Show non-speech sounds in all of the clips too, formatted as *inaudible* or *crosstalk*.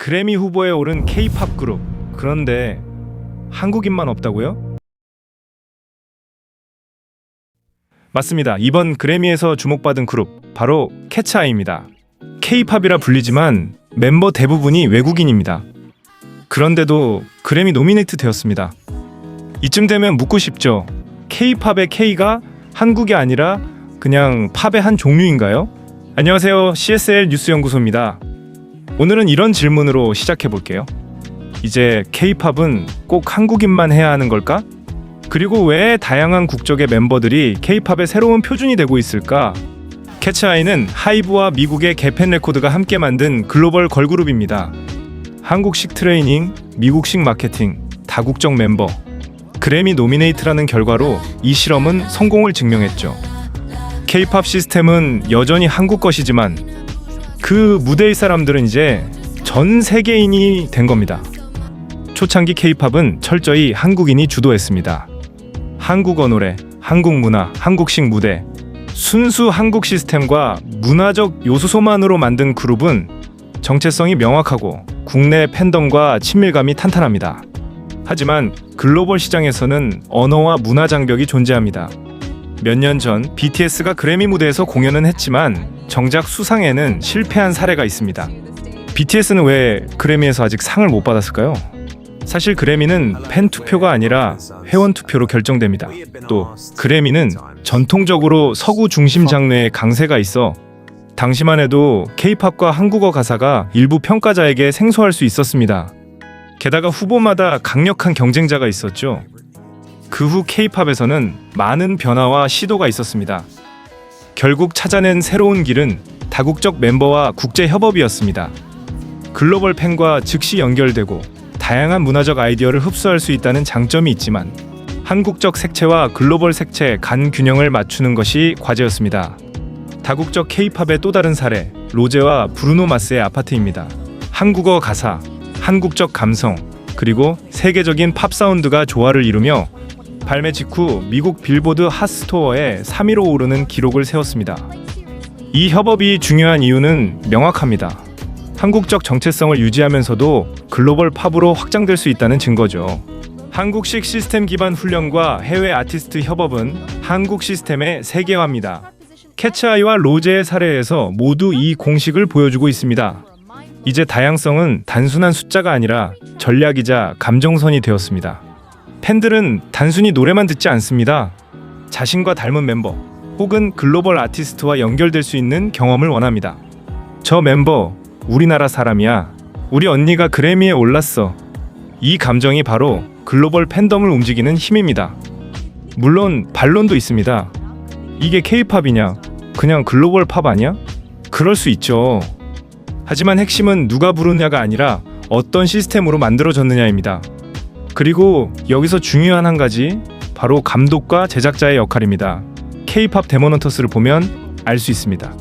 그래미 후보에 오른 K-팝 그룹. 그런데 한국인만 없다고요? 맞습니다. 이번 그래미에서 주목받은 그룹 바로 캐츠아이입니다. K-팝이라 불리지만 멤버 대부분이 외국인입니다. 그런데도 그래미 노미네이트 되었습니다. 이쯤 되면 묻고 싶죠. K-팝의 K가 한국이 아니라 그냥 팝의 한 종류인가요? 안녕하세요. CSL 뉴스 연구소입니다. 오늘은 이런 질문으로 시작해 볼게요. 이제 K-팝은 꼭 한국인만 해야 하는 걸까? 그리고 왜 다양한 국적의 멤버들이 K-팝의 새로운 표준이 되고 있을까? 캐츠아이는 하이브와 미국의 개펜 레코드가 함께 만든 글로벌 걸그룹입니다. 한국식 트레이닝, 미국식 마케팅, 다국적 멤버, 그래미 노미네이트라는 결과로 이 실험은 성공을 증명했죠. K-팝 시스템은 여전히 한국 것이지만 그 무대의 사람들은 이제 전 세계인이 된 겁니다. 초창기 K-팝은 철저히 한국인이 주도했습니다. 한국어 노래, 한국 문화, 한국식 무대, 순수 한국 시스템과 문화적 요소소만으로 만든 그룹은 정체성이 명확하고 국내 팬덤과 친밀감이 탄탄합니다. 하지만 글로벌 시장에서는 언어와 문화 장벽이 존재합니다. 몇 년 전 BTS가 그래미 무대에서 공연은 했지만 정작 수상에는 실패한 사례가 있습니다. BTS는 왜 그래미에서 아직 상을 못 받았을까요? 사실 그래미는 팬 투표가 아니라 회원 투표로 결정됩니다. 또 그래미는 전통적으로 서구 중심 장르의 강세가 있어 당시만 해도 K-팝과 한국어 가사가 일부 평가자에게 생소할 수 있었습니다. 게다가 후보마다 강력한 경쟁자가 있었죠. 그후 K-팝에서는 많은 변화와 시도가 있었습니다. 결국 찾아낸 새로운 길은 다국적 멤버와 국제 협업이었습니다. 글로벌 팬과 즉시 연결되고 다양한 문화적 아이디어를 흡수할 수 있다는 장점이 있지만 한국적 색채와 글로벌 색채 간 균형을 맞추는 것이 과제였습니다. 다국적 K-팝의 또 다른 사례 로제와 브루노 마스의 아파트입니다. 한국어 가사, 한국적 감성, 그리고 세계적인 팝 사운드가 조화를 이루며 발매 직후 미국 빌보드 핫스토어에 3위로 오르는 기록을 세웠습니다. 이 협업이 중요한 이유는 명확합니다. 한국적 정체성을 유지하면서도 글로벌 팝으로 확장될 수 있다는 증거죠. 한국식 시스템 기반 훈련과 해외 아티스트 협업은 한국 시스템의 세계화입니다. 캐츠아이와 로제의 사례에서 모두 이 공식을 보여주고 있습니다. 이제 다양성은 단순한 숫자가 아니라 전략이자 감정선이 되었습니다. 팬들은 단순히 노래만 듣지 않습니다. 자신과 닮은 멤버 혹은 글로벌 아티스트와 연결될 수 있는 경험을 원합니다. 저 멤버 우리나라 사람이야. 우리 언니가 그래미에 올랐어. 이 감정이 바로 글로벌 팬덤을 움직이는 힘입니다. 물론 반론도 있습니다. 이게 K-팝이냐? 그냥 글로벌 팝 아니야? 그럴 수 있죠. 하지만 핵심은 누가 부르냐가 아니라 어떤 시스템으로 만들어졌느냐입니다. 그리고 여기서 중요한 한 가지 바로 감독과 제작자의 역할입니다. K-팝 데모넌터스를 보면 알 수 있습니다.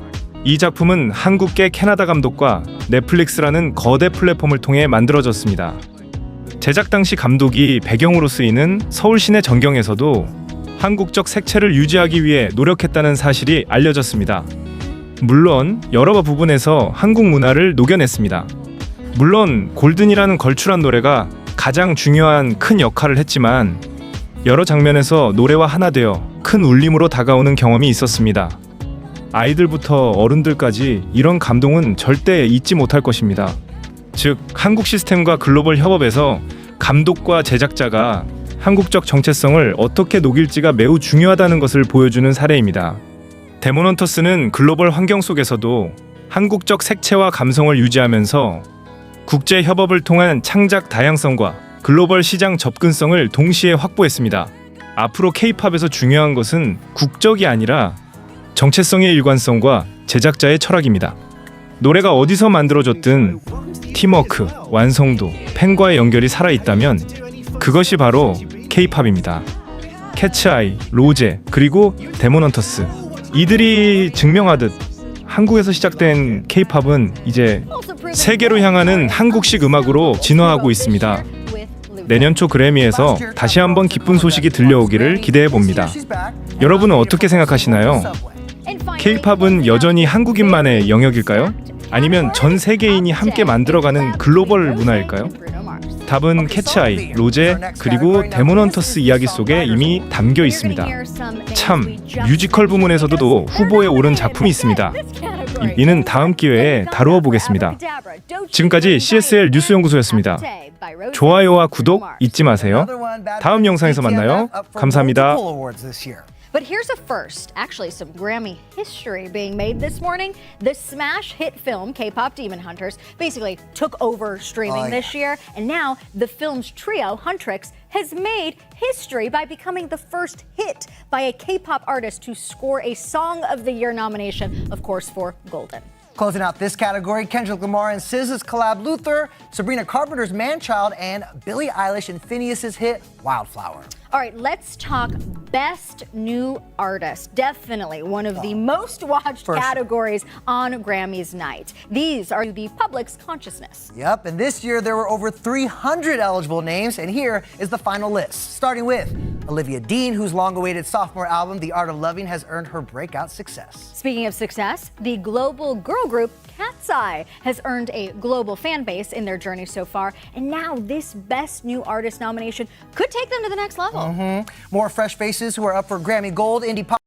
이 작품은 한국계 캐나다 감독과 넷플릭스라는 거대 플랫폼을 통해 만들어졌습니다. 제작 당시 감독이 배경으로 쓰이는 서울 시내 전경에서도 한국적 색채를 유지하기 위해 노력했다는 사실이 알려졌습니다. 물론 여러 부분에서 한국 문화를 녹여냈습니다. 물론 골든이라는 걸출한 노래가 가장 중요한 큰 역할을 했지만 여러 장면에서 노래와 하나 되어 큰 울림으로 다가오는 경험이 있었습니다. 아이들부터 어른들까지 이런 감동은 절대 잊지 못할 것입니다. 즉 한국 시스템과 글로벌 협업에서 감독과 제작자가 한국적 정체성을 어떻게 녹일지가 매우 중요하다는 것을 보여주는 사례입니다. 데모넌터스는 글로벌 환경 속에서도 한국적 색채와 감성을 유지하면서 국제 협업을 통한 창작 다양성과 글로벌 시장 접근성을 동시에 확보했습니다. 앞으로 K-팝에서 중요한 것은 국적이 아니라 정체성의 일관성과 제작자의 철학입니다. 노래가 어디서 만들어졌든 팀워크, 완성도, 팬과의 연결이 살아있다면 그것이 바로 K-팝입니다. 캐츠아이, 로제, 그리고 데모넌터스 이들이 증명하듯 한국에서 시작된 K-팝은 이제 세계로 향하는 한국식 음악으로 진화하고 있습니다. 내년 초 그래미에서 다시 한번 기쁜 소식이 들려오기를 기대해 봅니다. 여러분은 어떻게 생각하시나요? K-팝은 여전히 한국인만의 영역일까요? 아니면 전 세계인이 함께 만들어가는 글로벌 문화일까요? 답은 캐치아이, 로제, 그리고 데모넌터스 이야기 속에 이미 담겨 있습니다. 참, 뮤지컬 부문에서도 후보에 오른 작품이 있습니다. *laughs* 이- 이는 다음 기회에 다루어 보겠습니다. 지금까지 CSL 뉴스 연구소였습니다. 좋아요와 구독 잊지 마세요. 다음 영상에서 만나요. 감사합니다. But here's a first, actually, some Grammy history being made this morning. The smash hit film K-pop Demon Hunters basically took over streaming Oh, this year, and now the film's trio Huntrix has made history by becoming the first hit by a K-pop artist to score a Song of the Year nomination, of course, for Golden. Closing out this category, Kendrick Lamar and SZA's collab Luther, Sabrina Carpenter's Manchild, and Billie Eilish and Phineas's hit Wildflower. All right, let's talk Best New Artist. Definitely one of the most watched sure. categories on Grammys night. These are the public's consciousness. Yep, and this year there were over 300 eligible names, and here is the final list. Starting with Olivia Dean, whose long awaited sophomore album, The Art of Loving, has earned her breakout success. Speaking of success, the global girl group Cat's Eye has earned a global fan base in their journey so far, and now this Best New Artist nomination could take them to the next level. Mm-hmm. More fresh faces who are up for Grammy Gold, indie pop.